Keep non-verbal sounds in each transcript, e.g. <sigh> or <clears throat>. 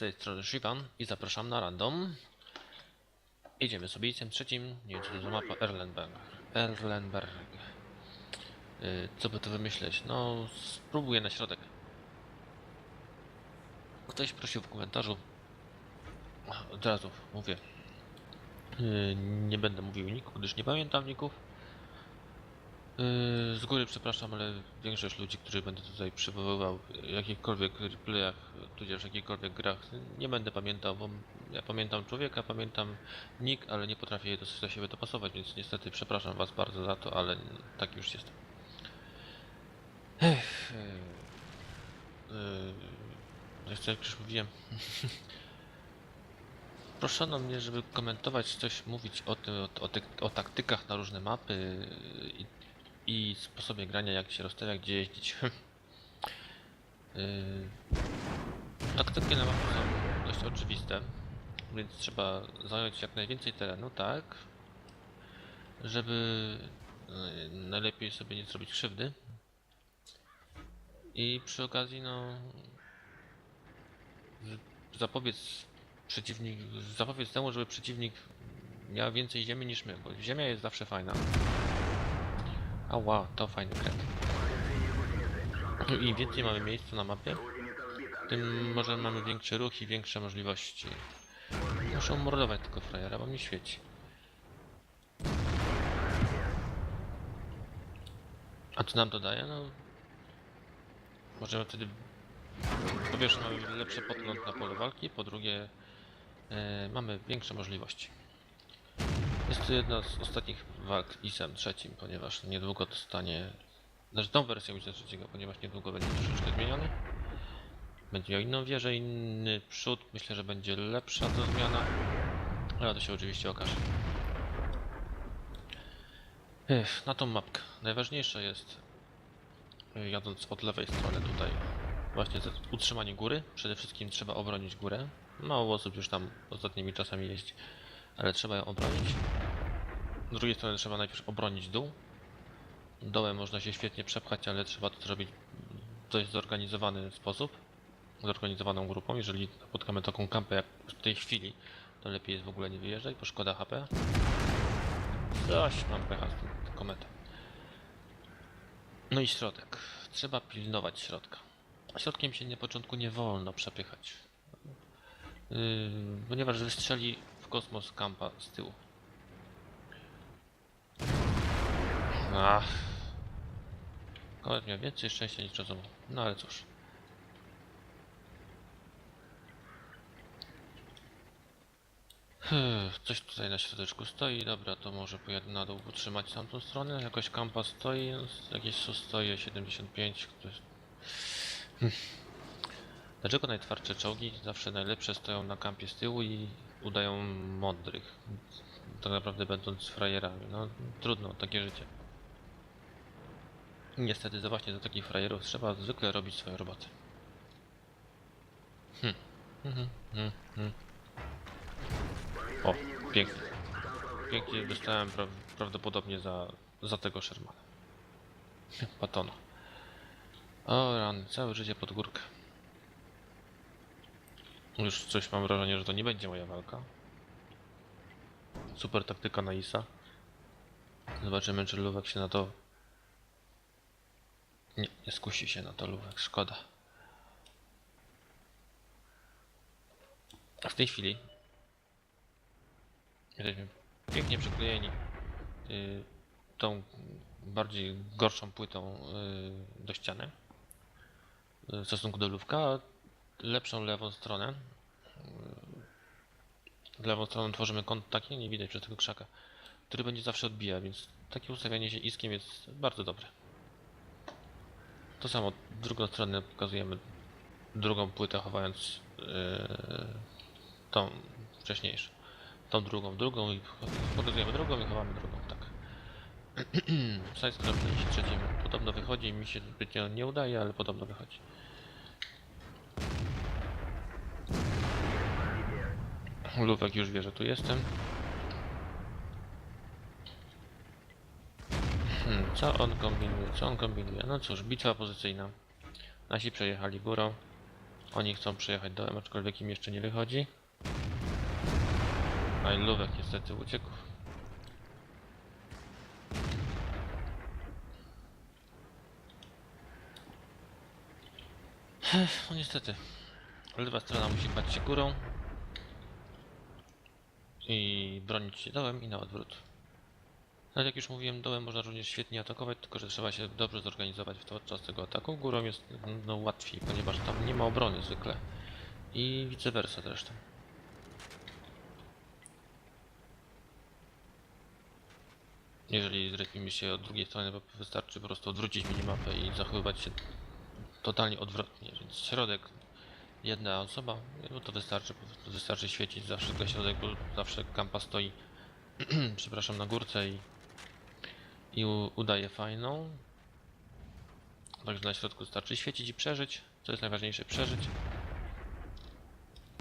Tej strony Shivan i zapraszam na random. Idziemy sobie listem trzecim, nie wiem czy to za mapa Erlenberg. Erlenberg. Yy, co by to wymyśleć? No, spróbuję na środek. Ktoś prosił w komentarzu. Od razu mówię. Yy, nie będę mówił niku, gdyż nie pamiętam ników. Yy, Z góry przepraszam, ale większość ludzi, którzy będę tutaj przywoływał w jakichkolwiek replayach, tudzież jakichkolwiek grach, nie będę pamiętał, bo ja pamiętam człowieka, pamiętam nick, ale nie potrafię do, do siebie dopasować, więc niestety przepraszam was bardzo za to, ale tak już jest. Ech, yy, yy, jak już mówiłem, <laughs> proszono mnie, żeby komentować coś, mówić o tym, o, o, o taktykach na różne mapy i i sposobie grania, jak się rozstawia, gdzie jeździć. <laughs> yy, taktyki na mapie są dość oczywiste, więc trzeba zająć jak najwięcej terenu, tak, żeby yy, najlepiej sobie nie zrobić krzywdy. I przy okazji, no, zapobiec przeciwnik, zapobiec temu, żeby przeciwnik miał więcej ziemi niż my, bo ziemia jest zawsze fajna. A wow, to fajny kręg. Im więcej mamy miejsca na mapie, tym może mamy większy ruch i większe możliwości. Muszę mordować tylko frajera, bo mi świeci. A co nam to daje? No... Możemy wtedy... Po pierwsze mamy lepszy podgląd na pole walki, po drugie... e, mamy większe możliwości. Jest to jedna z ostatnich walk ISem trzecim, ponieważ niedługo dostanie. Znaczy tą wersją ISem trzeciego, ponieważ niedługo będzie troszeczkę zmieniony. Będzie miał inną wieżę, inny przód. Myślę, że będzie lepsza ta zmiana. Ale to się oczywiście okaże. Ech, na tą mapkę. Najważniejsze jest, y, jadąc od lewej strony tutaj, właśnie utrzymanie góry. Przede wszystkim trzeba obronić górę. Mało osób już tam ostatnimi czasami jeździ ale trzeba ją obronić. Z drugiej strony trzeba najpierw obronić dół. Dołem można się świetnie przepchać, ale trzeba to zrobić w dość zorganizowany sposób. Zorganizowaną grupą. Jeżeli spotkamy taką kampę jak w tej chwili, to lepiej jest w ogóle nie wyjeżdżać, bo szkoda HP. Coś mam pecha z tym kometem. No i środek. Trzeba pilnować środka. Środkiem się na początku nie wolno przepychać. Yy, ponieważ wystrzeli w kosmos kampa z tyłu. Ach. Komet miał więcej szczęścia niż rozumu. No ale cóż. Hmm, Coś tutaj na środeczku stoi, dobra, to może pojadę na dół utrzymać tamtą stronę. Jakoś kampa stoi, jakieś su stoi 75, ktoś... Dlaczego najtwardsze czołgi zawsze najlepsze stoją na kampie z tyłu i udają mądrych? Tak naprawdę będąc frajerami. No trudno, takie życie. Niestety, za właśnie do takich frajerów trzeba zwykle robić swoją robotę. Hm. Mhm, mhm, mhm. O, pięknie. Pięknie dostałem pra prawdopodobnie za, za tego Shermana. Patona. O rany, całe życie pod górkę. Już coś mam wrażenie, że to nie będzie moja walka. Super taktyka na Isa. Zobaczymy, czy Luwek się na to... Nie, nie skusi się na to Luwek, szkoda. A w tej chwili jesteśmy pięknie przyklejeni y, tą bardziej gorszą płytą y, do ściany y, w stosunku do Lówka, a lepszą lewą stronę. Yy, Lewą stroną tworzymy kąt taki, nie widać przez tego krzaka, który będzie zawsze odbijał, więc takie ustawianie się iskiem jest bardzo dobre. To samo drugą stronę pokazujemy drugą płytę, chowając yy, tą wcześniejszą. Tą drugą, drugą i pokazujemy drugą i chowamy drugą, tak. Sidescroll w trzecim podobno wychodzi, mi się zbytnio nie udaje, ale podobno wychodzi. Lówek już wie, że tu jestem. Hmm, co on kombinuje? Co on kombinuje? No cóż, bitwa pozycyjna. Nasi przejechali górą. Oni chcą przejechać dołem, aczkolwiek im jeszcze nie wychodzi. A Lówek niestety uciekł. No niestety. Lewa strona musi bać się górą. I bronić się dołem i na odwrót. Ale jak już mówiłem, dołem można również świetnie atakować, tylko że trzeba się dobrze zorganizować podczas tego ataku. Górą jest no, łatwiej, ponieważ tam nie ma obrony zwykle. I vice versa zresztą. Jeżeli zrepimy się od drugiej strony, bo wystarczy po prostu odwrócić minimapę i zachowywać się totalnie odwrotnie, więc środek jedna osoba, no to wystarczy, wystarczy świecić zawsze dla środek, bo zawsze kampa stoi, <clears throat> przepraszam, na górce i, i udaje fajną. Także na środku wystarczy świecić i przeżyć, co jest najważniejsze, przeżyć.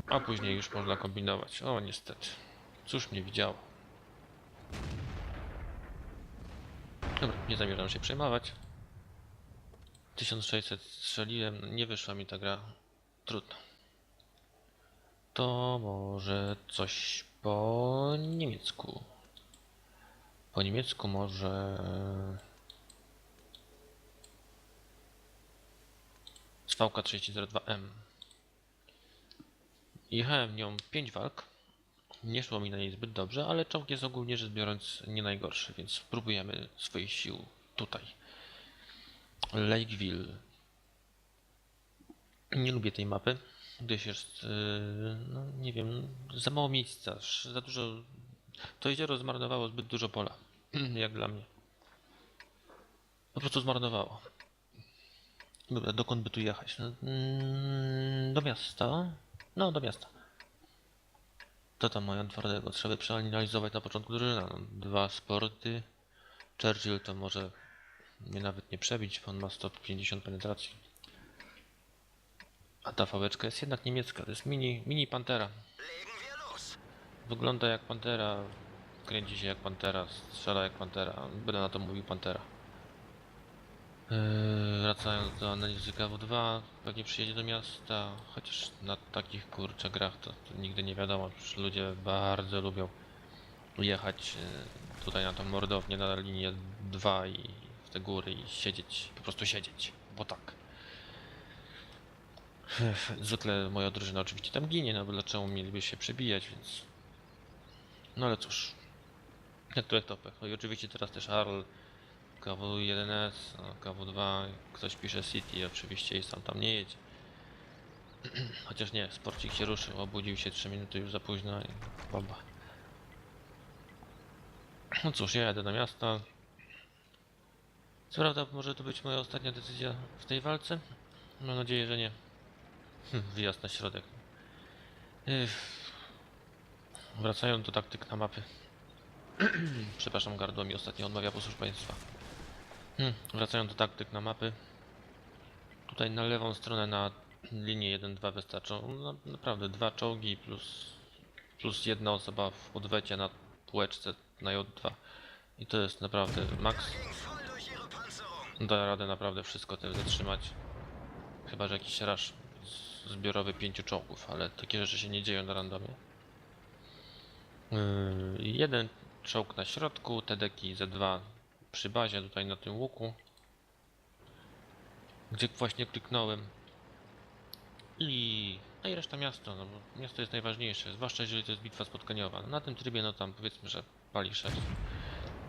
A później już można kombinować. O, niestety. Cóż mnie widziało. Dobra, nie zamierzam się przejmować. 1600 strzeliłem, nie wyszła mi ta gra. Trudno. To może coś po niemiecku. Po niemiecku może... Svk 3002M. Jechałem nią 5 walk. Nie szło mi na niej zbyt dobrze, ale czołg jest ogólnie rzecz biorąc nie najgorszy, więc spróbujemy swoich sił tutaj. Lakeville. Nie lubię tej mapy, gdyż jest, no nie wiem, za mało miejsca, za dużo... To jezioro zmarnowało zbyt dużo pola, <clears throat> jak dla mnie. Po prostu zmarnowało. Dobra, dokąd by tu jechać? No, mm, do miasta? No, do miasta. To tam mają twardego. Trzeba przeanalizować na początku drużyna. No, dwa sporty. Churchill to może mnie nawet nie przebić, bo on ma 150 penetracji. A ta fałeczka jest jednak niemiecka. To jest mini, mini Pantera. Wygląda jak Pantera. Kręci się jak Pantera. Strzela jak Pantera. Będę na to mówił Pantera. Yy, wracając do analizy KW2, pewnie przyjedzie do miasta, chociaż na takich kurczę grach to, to nigdy nie wiadomo, przecież ludzie bardzo lubią jechać yy, tutaj na tą mordownię na linię 2 i w te góry i siedzieć, po prostu siedzieć, bo tak. Zwykle moja drużyna oczywiście tam ginie, no bo dlaczego mieliby się przebijać, więc... No ale cóż. Jak to jak to pech. No i oczywiście teraz też Arl KW1S, no, KW2, ktoś pisze City oczywiście i sam tam nie jedzie. <clears throat> Chociaż nie, sporcik się ruszył, obudził się 3 minuty już za późno i bomba. <clears throat> No cóż, ja jadę do miasta. Co prawda może to być moja ostatnia decyzja w tej walce. Mam nadzieję, że nie. Hm, Wyjazd na środek. Ech. Wracając do taktyk na mapy. <clears throat> Przepraszam, gardło mi ostatnio odmawia posłuszeństwa. Hmm, wracając do taktyk na mapy. Tutaj na lewą stronę na linię 1-2 wystarczą no, naprawdę dwa czołgi plus, plus jedna osoba w odwecie na półeczce na J2. I to jest naprawdę maks. Da radę naprawdę wszystko tym zatrzymać. Chyba, że jakiś rasz zbiorowy pięciu czołgów, ale takie rzeczy się nie dzieją na randomie. Yy, jeden czołg na środku, TDki Z2 przy bazie tutaj na tym łuku. Gdzie właśnie kliknąłem. I, no i reszta miasto, no bo miasto jest najważniejsze, zwłaszcza jeżeli to jest bitwa spotkaniowa. Na tym trybie, no tam powiedzmy, że pali 6.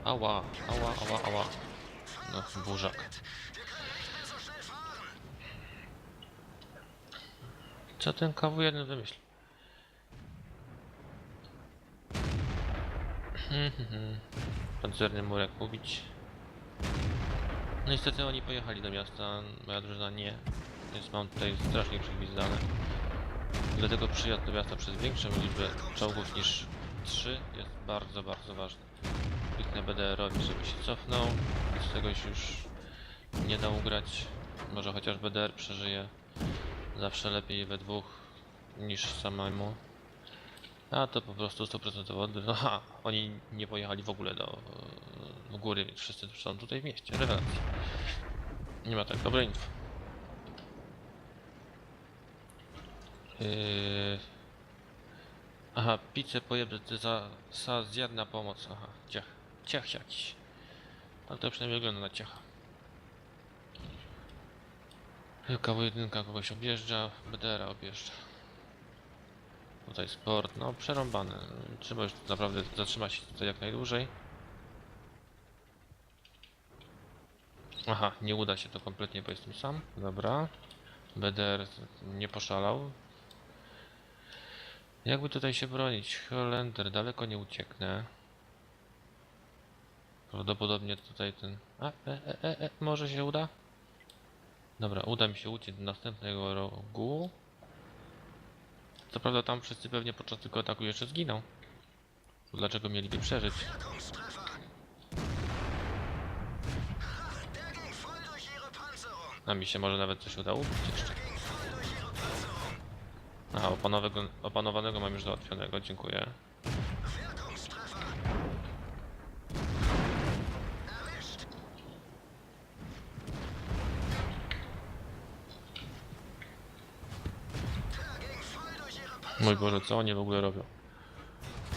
Ała, ała, ała, ała. No, burzak. Co ten KW1 wymyśli? Pancerny murek mówić. No niestety oni pojechali do miasta, moja drużyna nie. Więc mam tutaj strasznie przygwizdane. Dlatego przyjazd do miasta przez większą liczbę czołgów niż 3 jest bardzo, bardzo ważny. Kliknę BDR-owi, żeby się cofnął. Z czegoś już nie da ugrać. Może chociaż BDR przeżyje. Zawsze lepiej we dwóch niż samemu. A to po prostu 100% wody. Aha, oni nie pojechali w ogóle do, do góry, więc wszyscy są tutaj w mieście. Rewelacja. Nie ma tak dobre info. Yy... Aha, pizzę pojebę za, za zjadna pomoc. Aha, ciach. Ciach jakiś. Ale to przynajmniej wygląda na ciacha. Kawo jedynka kogoś objeżdża, BDR objeżdża. Tutaj sport, no przerąbane. Trzeba już naprawdę zatrzymać się tutaj jak najdłużej. Aha, nie uda się to kompletnie, bo jestem sam. Dobra. BDR nie poszalał. Jakby tutaj się bronić? Holender, daleko nie ucieknę. Prawdopodobnie tutaj ten... A, e, e, e, e, może się uda? Dobra, uda mi się uciec do następnego rogu. Co prawda tam wszyscy pewnie podczas tego ataku jeszcze zginą. Dlaczego mieliby przeżyć? A mi się może nawet coś uda ubić jeszcze. Aha, opanowego, opanowanego mam już załatwionego, dziękuję. Mój Boże, co oni w ogóle robią?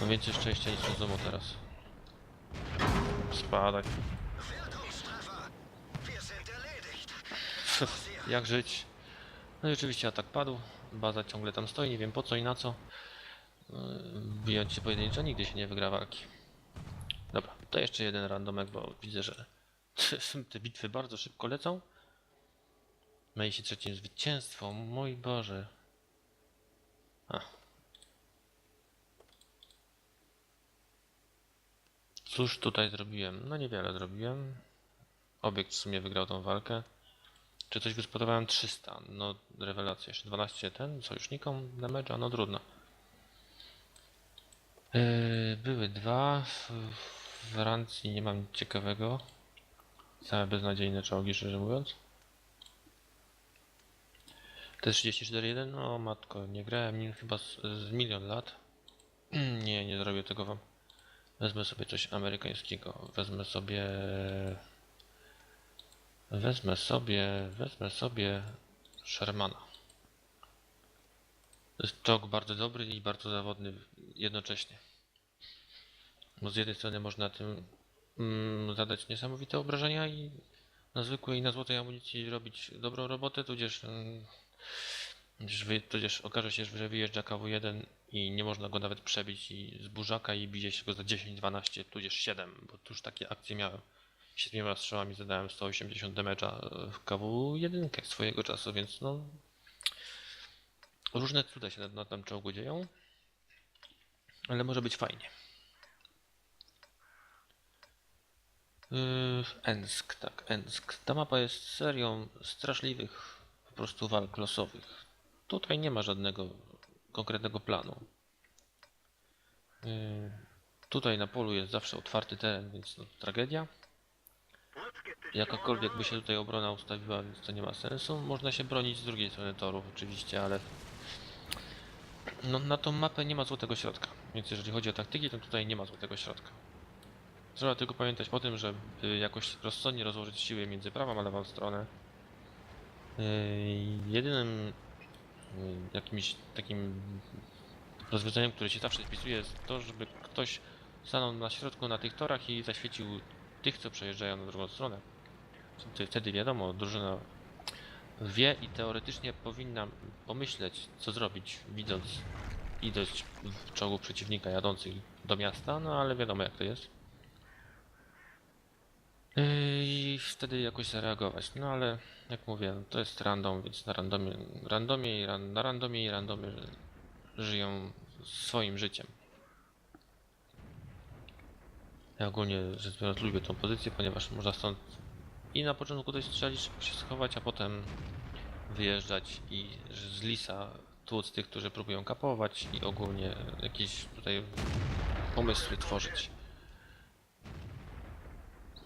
No więcej szczęścia niż rozumu teraz. Erledigt. <laughs> Jak żyć? No i oczywiście atak padł. Baza ciągle tam stoi, nie wiem po co i na co. Yy, Bijąc się pojedynczo, nigdy się nie wygra walki. Dobra, to jeszcze jeden randomek, bo widzę, że <laughs> te bitwy bardzo szybko lecą. Myje się trzecim zwycięstwo, mój Boże. Cóż tutaj zrobiłem? No niewiele zrobiłem. Obiekt w sumie wygrał tą walkę. Czy coś wyspodobałem 300? No rewelacja, jeszcze 12 ten, sojusznikom damage'a, no trudno. Yy, były dwa, w Francji nie mam nic ciekawego. Same beznadziejne czołgi, szczerze mówiąc. T-34-1, no matko, nie grałem nim chyba z, z milion lat. <clears throat> nie, nie zrobię tego wam. Wezmę sobie coś amerykańskiego. Wezmę sobie... Wezmę sobie... Wezmę sobie... Shermana. To jest bardzo dobry i bardzo zawodny jednocześnie. Bo z jednej strony można tym mm, zadać niesamowite obrażenia i na zwykłej i na złotej amunicji robić dobrą robotę, tudzież, mm, wy, tudzież okaże się, że wyjeżdża KW1 i nie można go nawet przebić i z burzaka i bije się go za 10, 12, tudzież 7, bo tuż takie akcje miałem. Siedmioma strzałami zadałem 180 damage'a w KW1 swojego czasu, więc no... Różne cuda się na, na tym czołgu dzieją, ale może być fajnie. Yy, Ensk, tak, Ensk. Ta mapa jest serią straszliwych po prostu walk losowych. Tutaj nie ma żadnego konkretnego planu. Yy, tutaj na polu jest zawsze otwarty teren, więc no, tragedia. Jakakolwiek by się tutaj obrona ustawiła, więc to nie ma sensu. Można się bronić z drugiej strony torów oczywiście, ale no, na tą mapę nie ma złotego środka. Więc jeżeli chodzi o taktyki, to tutaj nie ma złotego środka. Trzeba tylko pamiętać o tym, żeby jakoś rozsądnie rozłożyć siły między prawą a lewą stronę. Yy, jedynym yy, jakimś takim rozwiązaniem, które się zawsze wpisuje jest to, żeby ktoś stanął na środku na tych torach i zaświecił tych, co przejeżdżają na drugą stronę. Wtedy- wiadomo, drużyna wie i teoretycznie powinna pomyśleć, co zrobić, widząc ilość w czołgu przeciwnika jadących do miasta, no ale wiadomo jak to jest. Yy, I wtedy jakoś zareagować. No ale jak mówię, to jest random, więc na randomie, randomie i ran, na randomie i randomie żyją swoim życiem. Ja ogólnie rzecz biorąc lubię tą pozycję, ponieważ można stąd i na początku coś strzelić, szybko się schować, a potem wyjeżdżać i z lisa tłuc tych, którzy próbują kapować i ogólnie jakieś tutaj pomysły tworzyć.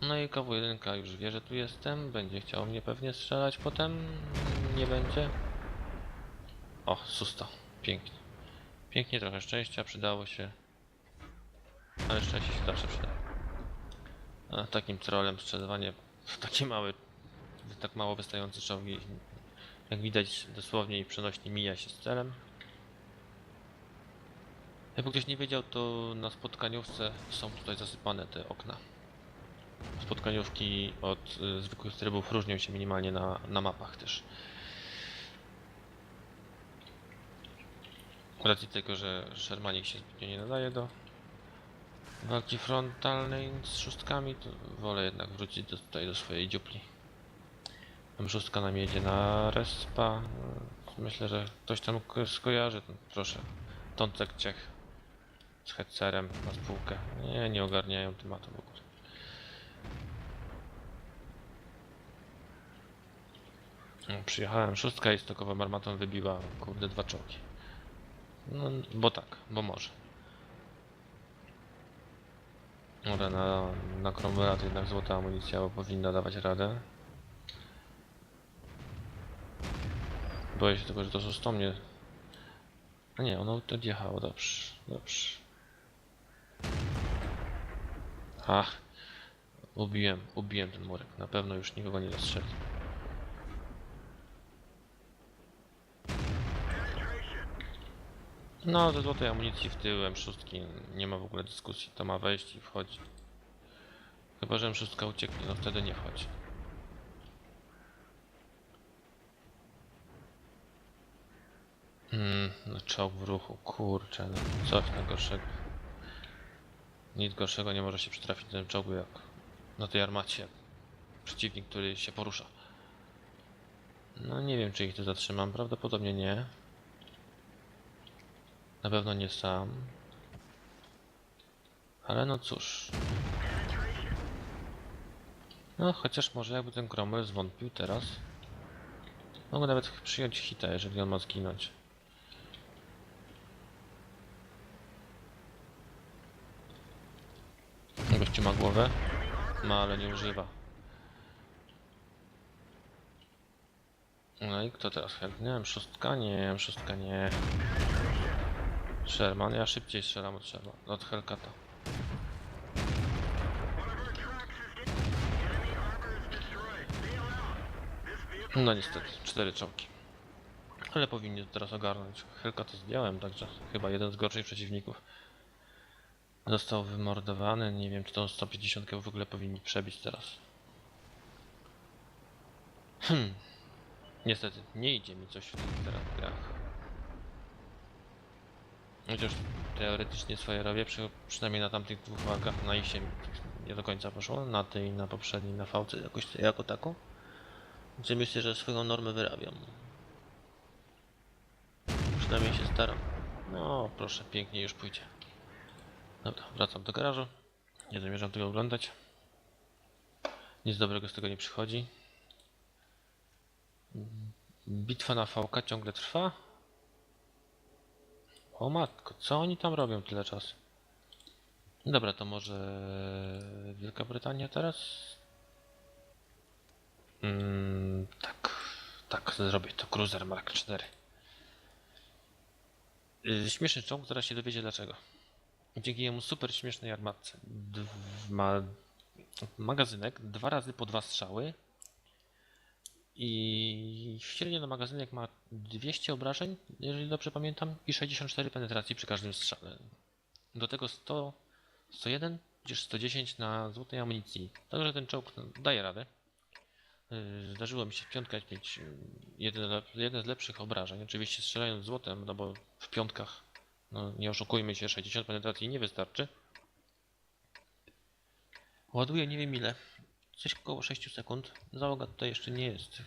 No i KW1 już wie, że tu jestem, będzie chciał mnie pewnie strzelać potem, nie będzie. O, susto, pięknie. Pięknie, trochę szczęścia, przydało się. Ale szczęście się zawsze przyda. A takim trolem strzelawanie w takie małe, tak mało wystające czołgi, jak widać dosłownie i przenośnie mija się z celem. Jakby ktoś nie wiedział, to na spotkaniówce są tutaj zasypane te okna. Spotkaniówki od y, zwykłych trybów różnią się minimalnie na, na mapach też. Racji tego, że Shermanik się zbytnio nie nadaje do walki frontalnej z szóstkami, to wolę jednak wrócić do, tutaj do swojej dziupli. Tam szóstka nam jedzie na respa. Myślę, że ktoś tam ko- skojarzy. Proszę. Tącek Ciech z headserem na spółkę. Nie, nie ogarniają tematu w ogóle. No, Przyjechałem, szóstka i stokową armatą wybiła, kurde, dwa czołgi. No, bo tak, bo może. Dobra, na, na Cromwella jednak złota amunicja bo powinna dawać radę. Boję się tego, że to zostało mnie. A nie, ono odjechało, dobrze, dobrze. Ach, ubiłem, ubiłem ten murek. Na pewno już nikogo nie zastrzeli. No, do złotej amunicji w tył M6 nie ma w ogóle dyskusji. To ma wejść i wchodzi. Chyba, że M6 ucieknie, no wtedy nie wchodzi. Hmm, no czołg w ruchu, kurczę, no coś najgorszego. Nic gorszego nie może się przytrafić na tym czołgu jak na tej armacie, przeciwnik, który się porusza. No nie wiem, czy ich tu zatrzymam, prawdopodobnie nie. Na pewno nie sam. Ale no cóż. No chociaż może jakby ten Cromwell zwątpił teraz. Mogę nawet przyjąć hita, jeżeli on ma zginąć. Gościu ma głowę? Ma, ale nie używa. No i kto teraz chętny? M szóstka? Nie, M szóstka nie. Sherman, ja szybciej strzelam od Sherman, od Hellcata. No niestety, cztery czołgi. Ale powinni to teraz ogarnąć. Hellcat to zdjąłem, także chyba jeden z gorszych przeciwników. Został wymordowany, nie wiem czy tą 150 w ogóle powinni przebić teraz. Hmm. Niestety, nie idzie mi coś w tych teraz grach. Chociaż teoretycznie swoje robię, przy, przynajmniej na tamtych dwóch walkach na tak nie do końca poszło, na tej na poprzedniej, na fałce jakoś jako taką. Gdzie myślę, że swoją normę wyrabiam. Przynajmniej się staram. No proszę, pięknie już pójdzie. Dobra, wracam do garażu. Nie zamierzam tego oglądać. Nic dobrego z tego nie przychodzi. Bitwa na VK ciągle trwa. O matko, co oni tam robią tyle czasu? Dobra, to może Wielka Brytania teraz? Mm, tak, tak, zrobię to. Cruiser Mark 4. Yy, Śmieszny czołg, zaraz się dowiecie dlaczego. Dzięki jemu super śmiesznej armatce. Dw- ma magazynek, dwa razy po dwa strzały. I średnio na magazynek ma 200 obrażeń, jeżeli dobrze pamiętam, i 64 penetracji przy każdym strzale. Do tego 100, 101, gdzieś 110 na złotej amunicji. Także ten czołg daje radę. Yy, Zdarzyło mi się w piątkach mieć yy, jeden z lepszych obrażeń. Oczywiście strzelając złotem, no bo w piątkach, no nie oszukujmy się, 60 penetracji nie wystarczy. Ładuję nie wiem ile. Coś około 6 sekund. Załoga tutaj jeszcze nie jest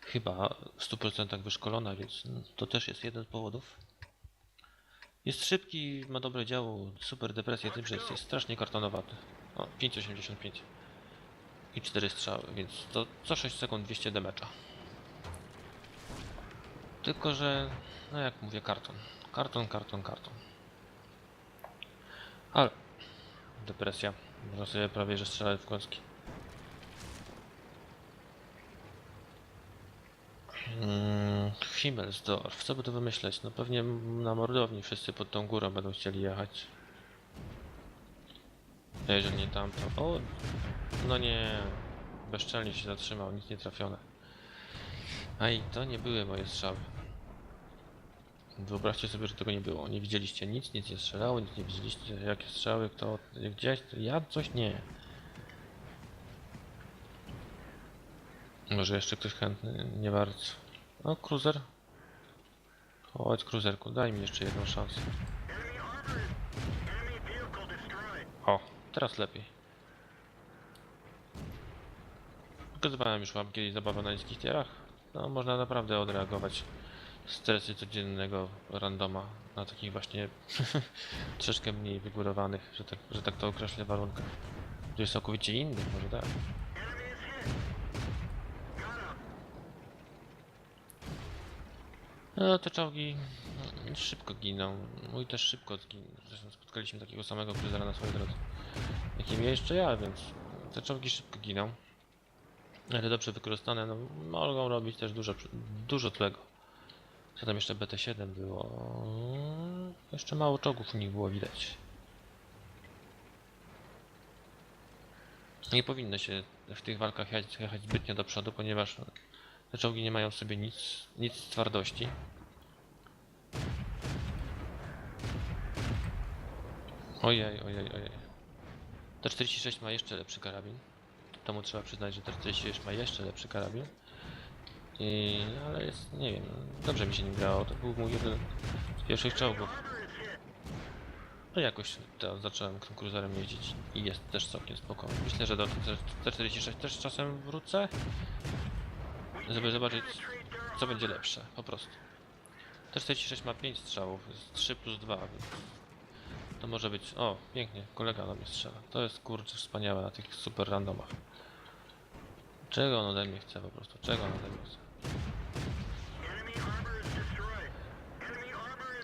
chyba w 100% wyszkolona, więc to też jest jeden z powodów. Jest szybki, ma dobre działo, super depresję tym, że jest, jest strasznie kartonowaty. O, 5,85 i 4 strzały, więc to co 6 sekund 200 demecza. Tylko, że no jak mówię, karton. Karton, karton, karton. Ale depresja. Można sobie prawie że strzelać w kostki. Mm, Himmelsdorf, co by tu wymyśleć? No pewnie na mordowni wszyscy pod tą górą będą chcieli jechać. Jeżeli nie tam, to... O! No nie... Bezczelnie się zatrzymał, nic nie trafione. A i to nie były moje strzały. Wyobraźcie sobie, że tego nie było. Nie widzieliście nic, nic nie strzelało, nic nie widzieliście, jakie strzały, kto, gdzieś, ja coś nie. Może jeszcze ktoś chętny? Nie bardzo. O, cruiser. Chodź, cruiserku, daj mi jeszcze jedną szansę. O, teraz lepiej. Pokazywałem już wam kiedyś zabawę na niskich tierach. No, można naprawdę odreagować stresy codziennego randoma na takich właśnie <laughs> troszeczkę mniej wygórowanych, że tak, że tak to określę, warunkach. Tu jest całkowicie inny, może tak. No, te czołgi mm, szybko giną. Mój też szybko zginął. Zresztą spotkaliśmy takiego samego cruisera na swojej drodze. Jakim jeszcze ja, więc te czołgi szybko giną. Ale dobrze wykorzystane, no, mogą robić też dużo, dużo złego. Co tam jeszcze BT7 było? Jeszcze mało czołgów u nich było widać. Nie powinno się w tych walkach jechać, jechać zbytnio do przodu, ponieważ te czołgi nie mają w sobie nic, nic twardości. Ojej, ojej, ojej. T46 ma jeszcze lepszy karabin. To mu trzeba przyznać, że T46 ma jeszcze lepszy karabin. I, ale jest, nie wiem, dobrze mi się nim grało. To był mój jeden z pierwszych czołgów. No jakoś teraz zacząłem tym cruiserem jeździć i jest też całkiem spokojny. Myślę, że do T46 też czasem wrócę, żeby zobaczyć co będzie lepsze, po prostu. T46 ma 5 strzałów, jest 3 plus 2, więc to może być... O, pięknie, kolega na mnie strzela. To jest kurczę wspaniałe na tych super randomach. Czego on ode mnie chce po prostu? Czego on ode mnie chce?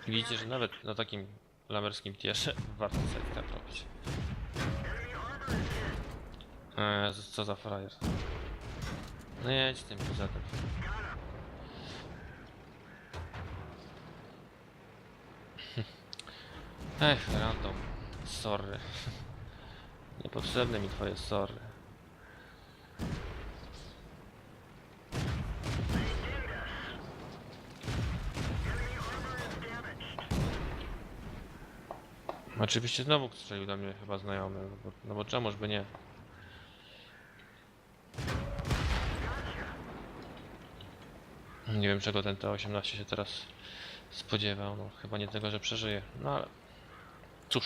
Widzicie, że nawet na takim lamerskim tierze <laughs> warto sobie tak robić. Eee, co za frajer. No jedź tym pozatem. Ech, random. Sorry. <laughs> Niepotrzebne mi twoje sorry. Oczywiście znowu strzelił do mnie chyba znajomy, no bo, no bo czemuż by nie. Nie wiem czego ten T-18 się teraz spodziewał, no chyba nie tego, że przeżyje, no ale cóż.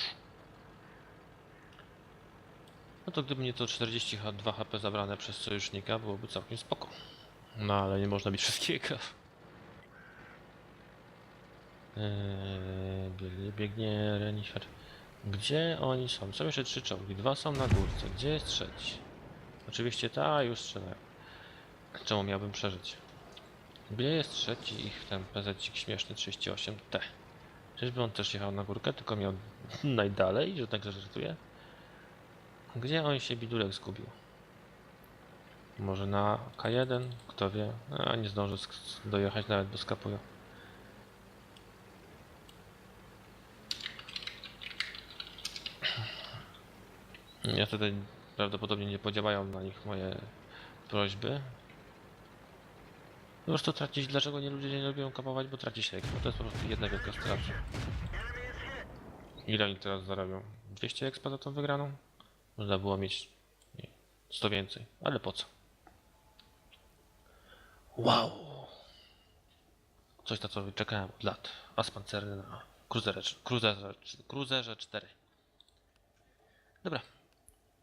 No to gdyby nie to 42 HP zabrane przez sojusznika, byłoby całkiem spoko. No ale nie można mieć wszystkiego. Eee, biegnie, Renifer. Gdzie oni są? Są jeszcze trzy czołgi. Dwa są na górce. Gdzie jest trzeci? Oczywiście ta już strzelają. Czemu miałbym przeżyć? Gdzie jest trzeci ich ten PZ śmieszny 38T? Czyżby on też jechał na górkę, tylko miał <laughs> najdalej, że tak żartuję? Gdzie on się bidulek zgubił? Może na K1? Kto wie? A nie zdążę dojechać nawet do skapują. <clears throat> Niestety prawdopodobnie nie podziałają na nich moje prośby. Po prostu tracić, dlaczego nie ludzie nie lubią kapować, bo traci się expo. To jest po prostu jedna wielka strata. Ile oni teraz zarabią? 200 expa za tą wygraną? Można było mieć nie, 100 więcej, ale po co? Wow! Coś na co czekałem od lat. As pancerny na cruiserze, cruiserze, cruiserze 4. Dobra,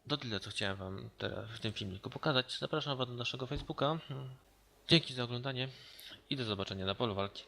to tyle, co chciałem Wam teraz w tym filmiku pokazać. Zapraszam Was do naszego Facebooka. Dzięki za oglądanie i do zobaczenia na polu walki.